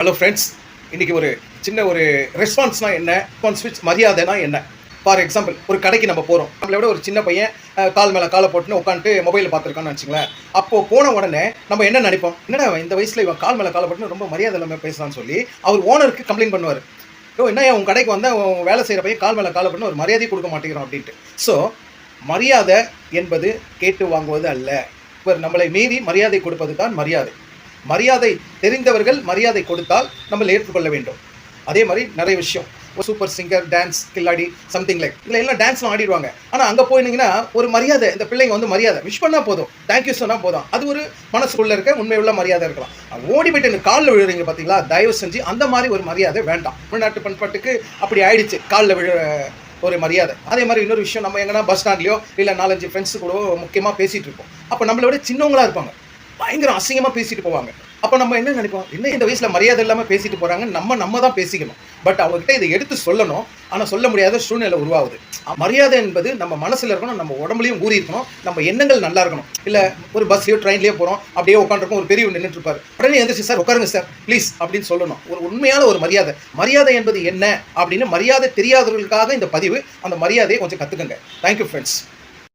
Hello friends இன்றைக்கி ஒரு சின்ன ஒரு ரெஸ்பான்ஸ்னால் என்ன? ரெஸ்பான்ஸ் விச் மரியாதைனா என்ன? ஃபார் எக்ஸாம்பிள் ஒரு கடைக்கு நம்ம போகிறோம் நம்மளை விட ஒரு சின்ன பையன் கால் மேலே காலை போட்டுன்னு உட்காந்துட்டு மொபைலில் பார்த்துருக்கான்னு வச்சுங்களேன். அப்போது போன உடனே நம்ம என்ன நினைப்போம்? என்னடா இந்த வயசில் இவன் கால் மேலே காலை போட்டுன்னு ரொம்ப மரியாதை இல்லாமல் பேசுகிறான்னு சொல்லி அவர் ஓனருக்கு கம்ப்ளைண்ட் பண்ணுவார். ஓ என்ன உன் கடைக்கு வந்தால் அவன் வேலை செய்கிற பையன் கால் மேலே காலை பண்ணி ஒரு மரியாதை கொடுக்க மாட்டேங்கிறோம் அப்படின்ட்டு. ஸோ மரியாதை என்பது கேட்டு வாங்குவது அல்ல. இவர் நம்மளை மீறி மரியாதை கொடுப்பது தான் மரியாதை. மரியாதை தெரிந்தவர்கள் மரியாதை கொடுத்தால் நம்ம ஏற்றுக்கொள்ள வேண்டும். அதே மாதிரி நிறைய விஷயம். ஒரு சூப்பர் சிங்கர் டான்ஸ் கில்லாடி சம்திங் லைக் இதில் எல்லாம் டான்ஸ்லாம் ஆடிடுவாங்க. ஆனால் அங்கே போயிருந்தீங்கன்னா ஒரு மரியாதை இந்த பிள்ளைங்க வந்து மரியாதை. விஷ் பண்ணால் போதும். தேங்க்யூ சொன்னால் போதும். அது ஒரு மனசுக்குள்ளே இருக்க உண்மையுள்ள மரியாதை இருக்கலாம். ஓடி போயிட்டு எனக்கு காலில் விழுறீங்க பார்த்தீங்களா தயவு செஞ்சு அந்த மாதிரி ஒரு மரியாதை வேண்டாம். தமிழ்நாட்டு பண்பாட்டுக்கு அப்படி ஆயிடுச்சு. காலில் விழ ஒரு மரியாதை. அதே மாதிரி இன்னொரு விஷயம் நம்ம எங்கன்னா பஸ் ஸ்டாண்ட்லையோ இல்லை நாலஞ்சு ஃப்ரெண்ட்ஸு கூட முக்கியமாக பேசிகிட்டு இருப்போம். அப்போ நம்மளை விட சின்னவங்களா இருப்பாங்க. பயங்கர அசிங்கமாக பேசிட்டு போவாங்க. அப்போ நம்ம என்ன நினைப்போம்? என்ன இந்த வயசில் மரியாதை இல்லாமல் பேசிட்டு போகிறாங்க நம்ம நம்ம தான் பேசிக்கணும். பட் அவங்ககிட்ட இதை எடுத்து சொல்லணும். ஆனால் சொல்ல முடியாத சூழ்நிலை உருவாகுது. மரியாதை என்பது நம்ம மனசில் இருக்கணும் நம்ம உடம்புலையும் ஊறி இருக்கணும் நம்ம எண்ணங்கள் நல்லா இருக்கணும். இல்லை ஒரு பஸ்லையோ ட்ரெயின்லேயோ போகிறோம் அப்படியே உட்காந்துருக்கோம் ஒரு பெரியவர் நின்றுட்டு இருப்பார் உடனே எந்திரிச்சு சார் உட்காருங்க சார். ப்ளீஸ் அப்படின்னு சொல்லணும். ஒரு உண்மையான ஒரு மரியாதை. மரியாதை என்பது என்ன? அப்படின்னு மரியாதை தெரியாதவர்களுக்காக இந்த பதிவு அந்த மரியாதையை கொஞ்சம் கற்றுக்கங்க தேங்க்யூ ஃப்ரெண்ட்ஸ்